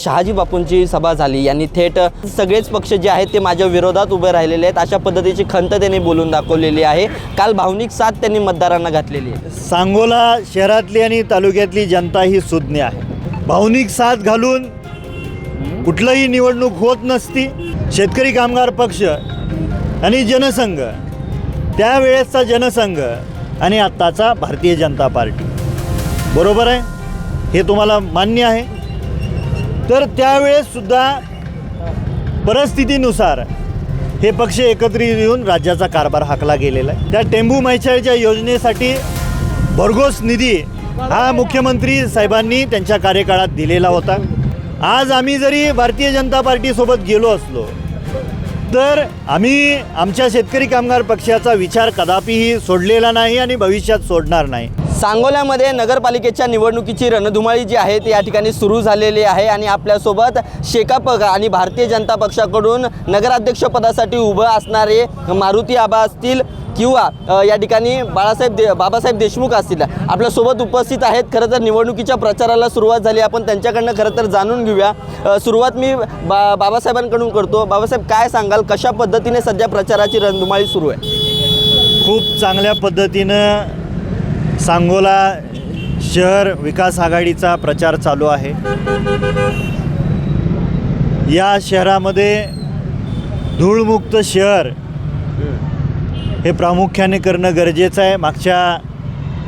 शहाजी बापूंची सभा झाली यांनी थेट सगळेच पक्ष जे आहेत ते माझ्या विरोधात उभे राहिलेले आहेत. अशा पद्धतीची खंत त्यांनी बोलून दाखवलेली आहे. काल भावनिक साथ त्यांनी मतदारांना घातलेली आहे. सांगोला शहरातली आणि तालुक्यातली जनता ही सुज्ञ आहे. भावनिक साथ घालून कुठलंही निवडणूक होत नसती. शेतकरी कामगार पक्ष आणि जनसंघ त्यावेळेसचा जनसंघ आणि आत्ताचा भारतीय जनता पार्टी. बरोबर आहे? हे तुम्हाला मान्य आहे. तर त्यावेळेससुद्धा परिस्थितीनुसार हे पक्ष एकत्रित येऊन राज्याचा कारभार हाकला गेलेला आहे. त्या टेंबू मैचाळच्या योजनेसाठी भरघोस निधी हा मुख्यमंत्री साहेबांनी त्यांच्या कार्यकाळात दिलेला होता. आज आम्ही जरी भारतीय जनता पार्टीसोबत गेलो असलो तर आम्ही आमच्या शेतकरी कामगार पक्षाचा विचार कदापिही सोडलेला नाही आणि भविष्यात सोडणार नाही. सांगोल्यामध्ये नगरपालिकेच्या निवडणुकीची रणधुमाळी जी आहे ती या ठिकाणी सुरू झालेली आहे आणि आपल्यासोबत शेकाप आणि भारतीय जनता पक्षाकडून नगराध्यक्षपदासाठी उभं असणारे मारुती आबा असतील किंवा या ठिकाणी बाळासाहेब दे बाबासाहेब देशमुख असतील. आपल्यासोबत उपस्थित आहेत. खरं तर निवडणुकीच्या प्रचाराला सुरुवात झाली. आपण त्यांच्याकडनं खरं तर जाणून घेऊया. सुरुवात मी बा बाबासाहेबांकडून करतो. बाबासाहेब काय सांगाल? कशा पद्धतीने सध्या प्रचाराची रणधुमाळी सुरू आहे? खूप चांगल्या पद्धतीनं सांगोला शहर विकास आघाडीचा प्रचार चालू आहे. या शहरामध्ये धूळमुक्त शहर हे प्रामुख्याने करणं गरजेचं आहे. मागच्या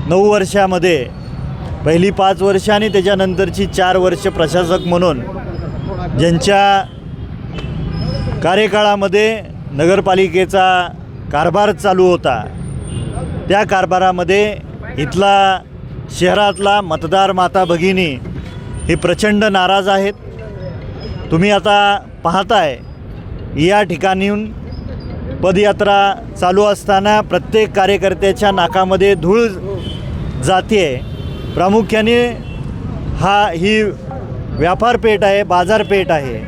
नऊ वर्षामध्ये पहिली पाच वर्ष आणि त्याच्यानंतरची चार वर्ष प्रशासक म्हणून ज्यांच्या कार्यकाळामध्ये नगरपालिकेचा कारभार चालू होता त्या कारभारामध्ये इथला शहरातला मतदार माता भगिनी हे प्रचंड नाराज आहेत. तुम्ही आता पाहताय या ठिकाणीहून पदयात्रा चालू असताना प्रत्येक कार्यकर्त्याच्या नाकामध्ये धूळ जाते प्रामुख्याने हा ही व्यापारपेठ आहे बाजारपेठ आहे.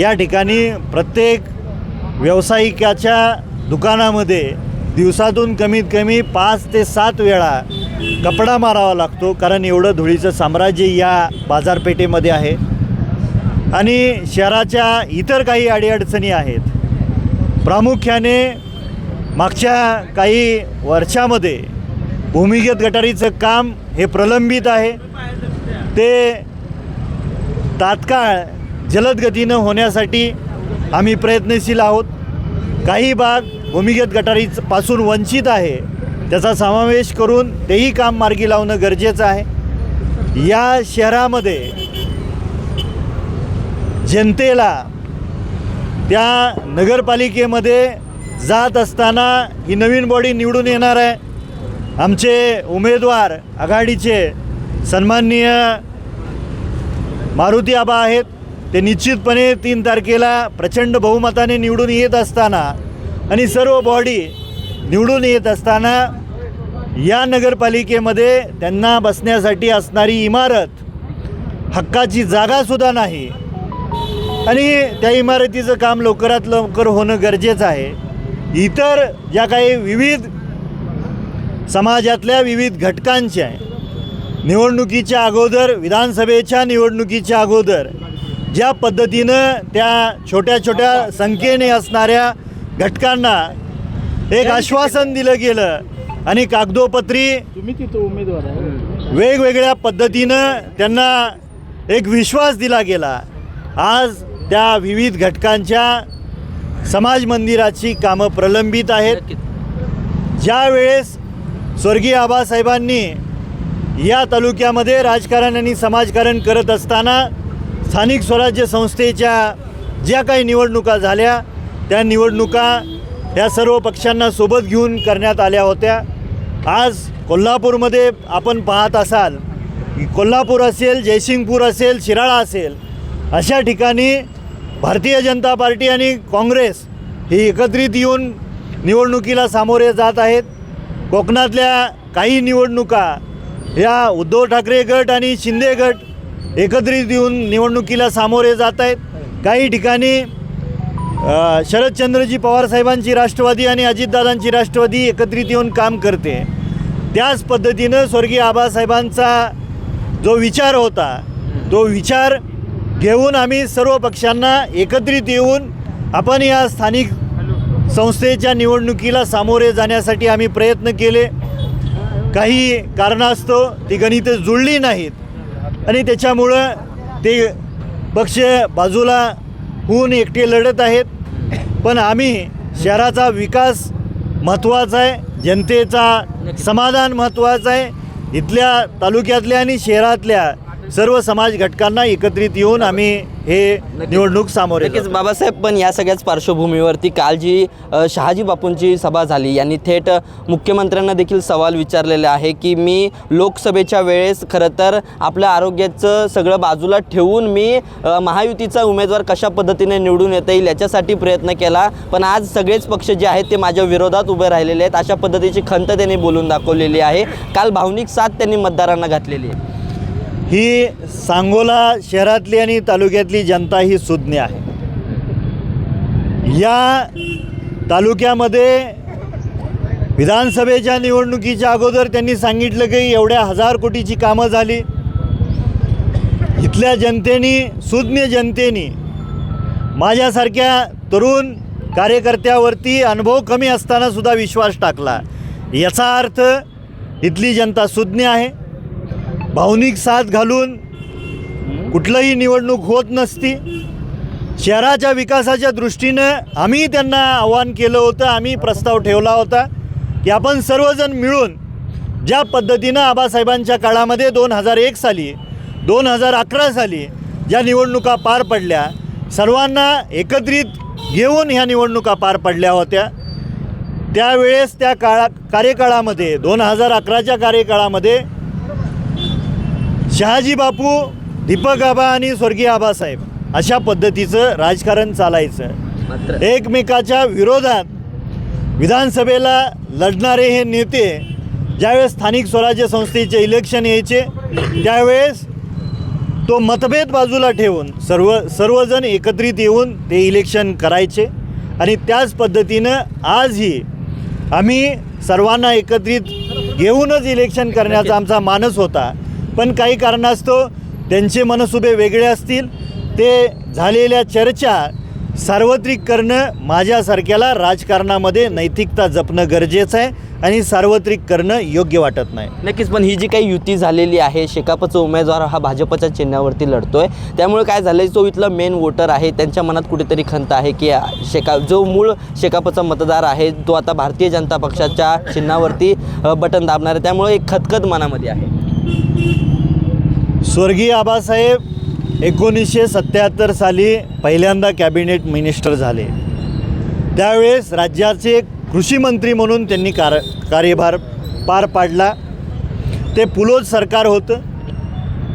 या ठिकाणी प्रत्येक व्यावसायिकाच्या दुकानामध्ये दिवसातून कमीत कमी पाच ते सात वेळा कपडा मारावा लागतो कारण एवढं धुळीचं साम्राज्य या बाजारपेठेमध्ये आहे. आणि शहराच्या इतर काही अडीअडचणी आहेत. प्रामुख्याने मागच्या काही वर्षामध्ये भूमिगत गटारीचं काम हे प्रलंबित आहे. ते तात्काळ जलद गतीनं होण्यासाठी आम्ही प्रयत्नशील आहोत. काही भाग भूमिगत गटारीपासून वंचित आहे. त्याचा समावेश करून तेही काम मार्गी लावणं गरजेचं आहे. या शहरामध्ये जनतेला त्या नगरपालिकेमध्ये जात असताना ही नवीन बॉडी निवडून येणार आहे. आमचे उमेदवार आघाडीचे सन्माननीय मारुती आबा आहेत. ते निश्चितपणे तीन तारखेला प्रचंड बहुमताने निवडून येत असताना आणि सर्व बॉडी निवडून येत असताना या नगरपालिकेमध्ये त्यांना बसण्यासाठी असणारी इमारत हक्काची जागासुद्धा नाही. आणि त्या इमारतीचं काम लवकरात लवकर होणं गरजेचं आहे. इतर ज्या काही विविध समाजातल्या विविध घटकांच्या निवडणुकीच्या अगोदर विधानसभेच्या निवडणुकीच्या अगोदर ज्या पद्धतीनं त्या छोट्या छोट्या संख्येने असणाऱ्या घटकांना एक आश्वासन दिलं गेलं. आणि कागदोपत्री तुम्ही तिथं उमेदवार आहे. वेगवेगळ्या पद्धतीनं त्यांना एक विश्वास दिला गेला. आज त्या विविध घटकांच्या समाज मंदिराची कामं प्रलंबित आहेत. ज्या वेळेस स्वर्गीय आबासाहेबांनी या तालुक्यामध्ये राजकारण आणि समाजकारण करत असताना स्थानिक स्वराज्य संस्थेच्या ज्या काही निवडणुका झाल्या त्या निवडणुका या सर्व पक्षांना सोबत घेऊन करण्यात आल्या होत्या. आज कोल्हापूरमध्ये आपण पाहत असाल कोल्हापूर असेल जयसिंगपूर असेल शिराळा असेल अशा ठिकाणी भारतीय जनता पार्टी आणि काँग्रेस ही एकत्रित येऊन निवडणुकीला सामोरे जात आहेत. कोकणातल्या काही निवडणुका या उद्धव ठाकरे गट आणि शिंदे गट एकत्रित येऊन निवडणुकीला सामोरे जात आहेत. काही ठिकाणी शरदचंद्रजी पवारसाहेबांची राष्ट्रवादी आणि अजितदादांची राष्ट्रवादी एकत्रित येऊन काम करते. त्याच पद्धतीनं स्वर्गीय आबासाहेबांचा जो विचार होता तो विचार घेऊन आम्ही सर्व पक्षांना एकत्रित येऊन आपण या स्थानिक संस्थेच्या निवडणुकीला सामोरे जाण्यासाठी आम्ही प्रयत्न केले. काही कारणास्तव ती गणितं जुळली नाहीत. आणि त्याच्यामुळं ते पक्ष बाजूला होऊन एकटे लढत आहेत. पण आम्ही शहराचा विकास महत्त्वाचा आहे जनतेचा समाधान महत्त्वाचं आहे. इथल्या तालुक्यातल्या आणि शहरातल्या सर्व समाज घटकांना एकत्रित येऊन आम्ही हे निवडणूक सामोरे नक्कीच. बाबासाहेब पण या सगळ्याच पार्श्वभूमीवरती काल जी शहाजी बापूंची सभा झाली. यांनी थेट मुख्यमंत्र्यांना देखील सवाल विचारलेले आहे की मी लोकसभेच्या वेळेस खरं तर आपलं आरोग्याचं सगळं बाजूला ठेवून मी महायुतीचा उमेदवार कशा पद्धतीने निवडून येता येईल याच्यासाठी प्रयत्न केला. पण आज सगळेच पक्ष जे आहेत ते माझ्या विरोधात उभे राहिलेले आहेत. अशा पद्धतीची खंत त्यांनी बोलून दाखवलेली आहे. काल भावनिक साथ त्यांनी मतदारांना घातलेली आहे. ही सांगोला शहरातली आणि तालुक्यातली जनता ही सुज्ञ आहे. या तालुक्यामध्ये विधानसभेच्या निवडणुकीच्या अगोदर त्यांनी सांगितलं की एवढ्या हजार कोटीची कामं झाली. इथल्या जनतेनी सुज्ञ जनतेनी माझ्यासारख्या तरुण कार्यकर्त्यावरती अनुभव कमी असतानासुद्धा विश्वास टाकला. याचा अर्थ इथली जनता सुज्ञ आहे. भावनिक साथ घालून कुठलंही निवडणूक होत नसती. शहराच्या विकासाच्या दृष्टीनं आम्ही त्यांना आव्हान केलं होतं आम्ही प्रस्ताव ठेवला होता की आपण सर्वजण मिळून ज्या पद्धतीनं आबासाहेबांच्या काळामध्ये दोन हजार एक साली दोन हजार अकरा साली ज्या निवडणुका पार पडल्या सर्वांना एकत्रित घेऊन ह्या निवडणुका पार पडल्या होत्या. त्यावेळेस त्या काळा कार्यकाळामध्ये दोन हजार अकराच्या कार्यकाळामध्ये शहाजी बापू दीपक आबा आणि स्वर्गीय आबासाहेब अशा पद्धतीचं राजकारण चालायचं. एकमेकाच्या विरोधात विधानसभेला लढणारे हे नेते ज्यावेळेस स्थानिक स्वराज्य संस्थेचे इलेक्शन यायचे त्यावेळेस तो मतभेद बाजूला ठेवून सर्व सर्वजण एकत्रित येऊन ते इलेक्शन करायचे. आणि त्याच पद्धतीनं आजही आम्ही सर्वांना एकत्रित घेऊनच इलेक्शन करण्याचा आमचा मानस होता. पण काही कारणास्तव त्यांचे मनसुबे वेगळे असतील. ते झालेल्या चर्चा सार्वत्रिक करणं माझ्यासारख्याला राजकारणामध्ये नैतिकता जपणं गरजेचं आहे आणि सार्वत्रिक करणं योग्य वाटत नाही. नक्कीच पण ही जी काही युती झालेली आहे शेकापचा उमेदवार हा भाजपच्या चिन्हावरती लढतोय. त्यामुळे काय झालंय जो इथला मेन वोटर आहे त्यांच्या मनात कुठेतरी खंत आहे की शेका जो मूळ शेकापचा मतदार आहे तो आता भारतीय जनता पक्षाच्या चिन्हावरती बटन दाबणार आहे. त्यामुळे एक खतखत मनामध्ये आहे. स्वर्गीय आबासाहेब एकोणीसशे सत्याहत्तर साली पहिल्यांदा कॅबिनेट मिनिस्टर झाले. त्यावेळेस राज्याचे कृषी मंत्री म्हणून त्यांनी कार कार्यभार पार पाडला. ते पुलोज सरकार होतं.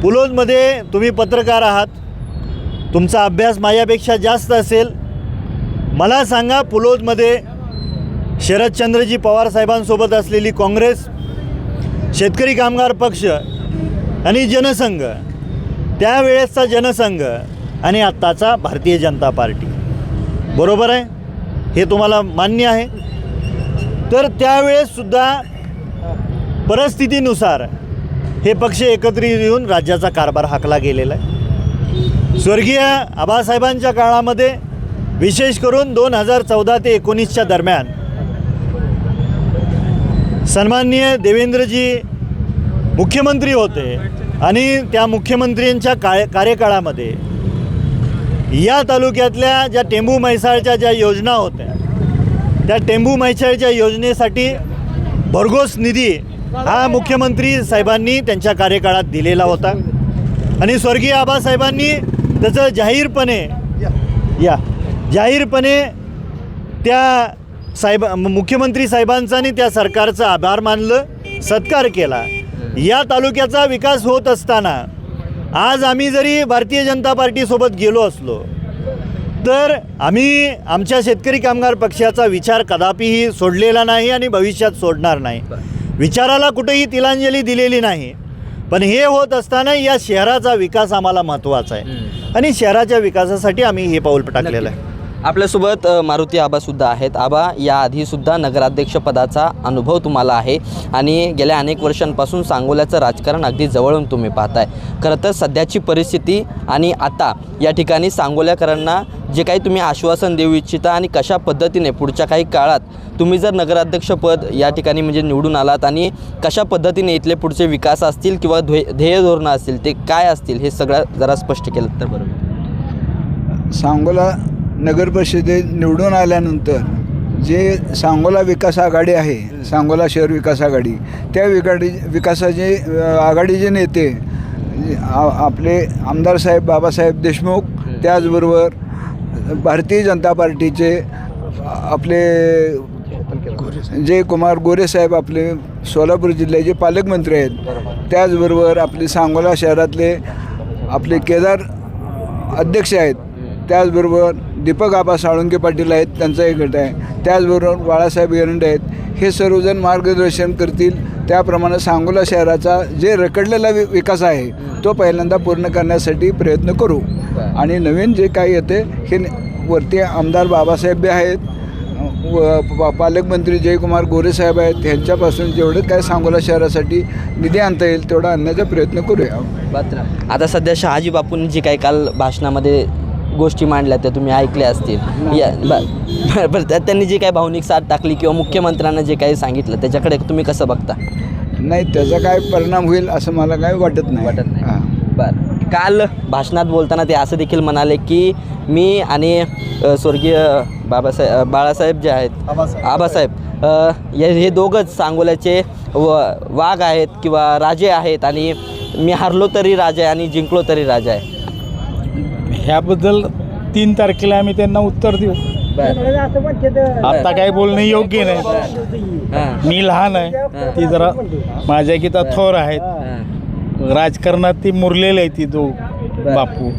पुलोजमध्ये तुम्ही पत्रकार आहात. तुमचा अभ्यास माझ्यापेक्षा जास्त असेल. मला सांगा पुलोजमध्ये शरदचंद्रजी पवारसाहेबांसोबत असलेली काँग्रेस शेतकरी कामगार पक्ष आणि जनसंघ. त्यावेळेसचा जनसंघ आणि आत्ताचा भारतीय जनता पार्टी. बरोबर आहे? हे तुम्हाला मान्य आहे. तर त्यावेळेससुद्धा परिस्थितीनुसार हे पक्ष एकत्रित येऊन राज्याचा कारभार हाकला गेलेला आहे. स्वर्गीय आबासाहेबांच्या काळामध्ये विशेष करून दोन हजार चौदा ते एकोणीसच्या दरम्यान सन्माननीय देवेंद्रजी मुख्यमंत्री होते आणि त्या मुख्यमंत्र्यांच्या काय कार्यकाळामध्ये या तालुक्यातल्या ज्या टेंबू म्हैसाळच्या ज्या योजना होत्या त्या टेंबू म्हैसाळच्या योजनेसाठी भरघोस निधी हा मुख्यमंत्री साहेबांनी त्यांच्या कार्यकाळात दिलेला होता. आणि स्वर्गीय आबासाहेबांनी त्याचं जाहीरपणे या जाहीरपणे त्या साहेब मुख्यमंत्री साहेबांचा आणि त्या सरकारचा आभार मानलं सत्कार केला. या तालुक्याचा विकास होत असताना आज आम्ही जरी भारतीय जनता पार्टीसोबत गेलो असलो तर आम्ही आमच्या शेतकरी कामगार पक्षाचा विचार कदापिही सोडलेला नाही आणि भविष्यात सोडणार नाही. विचाराला कुठेही तिलांजली दिलेली नाही. पण हे होत असताना या शहराचा विकास आम्हाला महत्त्वाचा आहे. आणि शहराच्या विकासासाठी आम्ही हे पाऊल टाकलेलं आहे. आपल्यासोबत मारुती आबासुद्धा आहेत. आबा याआधीसुद्धा नगराध्यक्षपदाचा अनुभव तुम्हाला आहे आणि गेल्या अनेक वर्षांपासून सांगोल्याचं राजकारण अगदी जवळून तुम्ही पाहताय. खरं तर सध्याची परिस्थिती आणि आता या ठिकाणी सांगोल्याकरांना जे काही तुम्ही आश्वासन देऊ इच्छिता आणि कशा पद्धतीने पुढच्या काही काळात तुम्ही जर नगराध्यक्षपद या ठिकाणी म्हणजे निवडून आलात आणि कशा पद्धतीने इथले पुढचे विकास असतील किंवा ध्येय ध्येय धोरणं असतील ते काय असतील हे सगळं जरा स्पष्ट केलं तर बरोबर सांगोला नगर परिषदेत निवडून आल्यानंतर जे सांगोला विकास आघाडी आहे सांगोला शहर विकास आघाडी त्या विकाडी विकासाचे आघाडीचे नेते आपले आमदार साहेब बाबासाहेब देशमुख त्याचबरोबर भारतीय जनता पार्टीचे आपले जय कुमार गोरे साहेब आपले सोलापूर जिल्ह्याचे पालकमंत्री आहेत त्याचबरोबर आपले सांगोला शहरातले आपले केदार अध्यक्ष आहेत त्याचबरोबर दीपक आबा साळुंके पाटील आहेत त्यांचा एक गट आहे. त्याचबरोबर बाळासाहेब एरंडे आहेत. हे सर्वजण मार्गदर्शन करतील. त्याप्रमाणे सांगोला शहराचा जे रखडलेला वि विकास आहे तो पहिल्यांदा पूर्ण करण्यासाठी प्रयत्न करू. आणि नवीन जे काही येते हे वरती आमदार बाबासाहेब बी आहेत. व पालकमंत्री जयकुमार गोरेसाहेब आहेत. ह्यांच्यापासून जेवढं काय सांगोला शहरासाठी निधी आणता येईल तेवढा आणण्याचा प्रयत्न करूया. आता सध्या शहाजी बापूंनी जे काही काल भाषणामध्ये गोष्टी मांडल्या त्या तुम्ही ऐकल्या असतील. या ब- बरं त्यात त्यांनी जी काही भावनिक साथ टाकली किंवा मुख्यमंत्र्यांना जे काही सांगितलं त्याच्याकडे तुम्ही कसं बघता? नाही त्याचा काय परिणाम होईल असं मला काय वाटत नाही. वाटत नाही. बरं. काल भाषणात बोलताना ते असं देखील म्हणाले की मी आणि स्वर्गीय बाबासाहेब बाळासाहेब जे आहेत आबासाहेब. हे हे दोघंच सांगोल्याचे व वाघ आहेत किंवा राजे आहेत आणि मी हारलो तरी राजा आहे आणि जिंकलो तरी राजा आहे. ह्याबद्दल तीन तारखेला आम्ही त्यांना उत्तर देऊ. आता काय बोलणं योग्य नाही. हां. मी लहान आहे. ती जरा माझ्या किता थोर आहेत. हां. राजकारणात ती मुरलेले आहे ती दो बापू.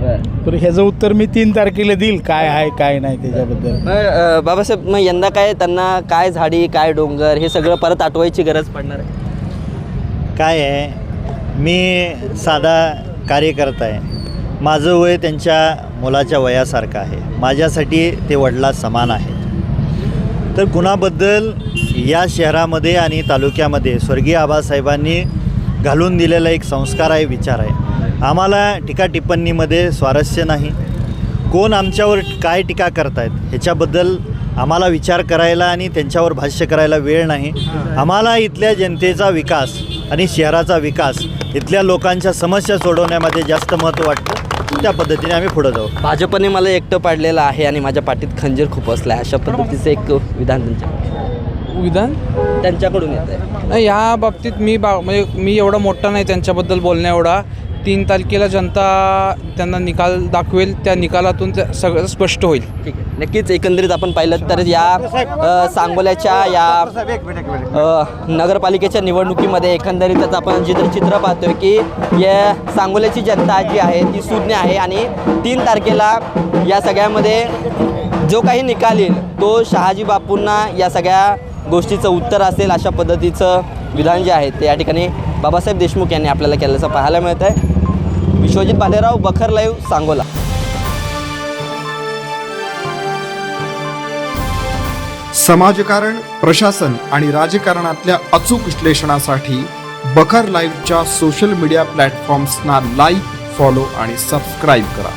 बरं. तर ह्याचं उत्तर मी तीन तारखेला देईल. काय आहे काय नाही त्याच्याबद्दल. अ, बाबासाहेब मग यंदा काय त्यांना काय झाडी काय डोंगर हे सगळं परत आठवायची गरज पडणार आहे? काय आहे? मी साधा कार्यकर्ता आहे. माझं वय त्यांच्या मुलाच्या वयासारखं आहे. माझ्यासाठी ते वडला समान आहेत. तर कुणाबद्दल या शहरामध्ये आणि तालुक्यामध्ये स्वर्गीय आबासाहेबांनी घालून दिलेला एक संस्कार आहे विचार आहे. आम्हाला टीका टिप्पणीमध्ये स्वारस्य नाही. कोण आमच्यावर काय टीका करतायत ह्याच्याबद्दल आम्हाला विचार करायला आणि त्यांच्यावर भाष्य करायला वेळ नाही. आम्हाला इथल्या जनतेचा विकास आणि शहराचा विकास इथल्या लोकांच्या समस्या सोडवण्यामध्ये जास्त महत्त्व वाटतं. त्या पद्धतीने आम्ही पुढं जाऊ. भाजपने मला एकटं पाडलेलं आहे आणि माझ्या पाठीत खंजीर खूप असलं आहे अशा पद्धतीचं एक विधान त्यांच्या विधान? त्यांच्याकडून येत आहे नाही ह्या बाबतीत मी बा म्हणजे मी एवढा मोठा नाही त्यांच्याबद्दल बोलण्या एवढा. तीन तारखेला जनता त्यांना निकाल दाखवेल. त्या निकालातून ते सगळं स्पष्ट होईल. ठीक आहे. नक्कीच एकंदरीत आपण पाहिलं तर या सांगोल्याच्या या नगरपालिकेच्या निवडणुकीमध्ये एकंदरीतच आपण जिथं चित्र पाहतोय की या सांगोल्याची जनता जी आहे ती सुज्ञ आहे आणि तीन तारखेला या सगळ्यामध्ये जो काही निकाल येईल तो शहाजी बापूंना या सगळ्या गोष्टीचं उत्तर असेल अशा पद्धतीचं विधान जे आहे ते या ठिकाणी बाबासाहेब देशमुख यांनी आपल्याला केल्याचं पाहायला मिळत आहे विश्वजित भालेराव बखर लाईव्ह सांगोला. समाजकारण प्रशासन आणि राजकारणातल्या अचूक विश्लेषणासाठी बखर लाईव्हच्या सोशल मीडिया प्लॅटफॉर्म्सना लाईक फॉलो आणि सबस्क्राईब करा.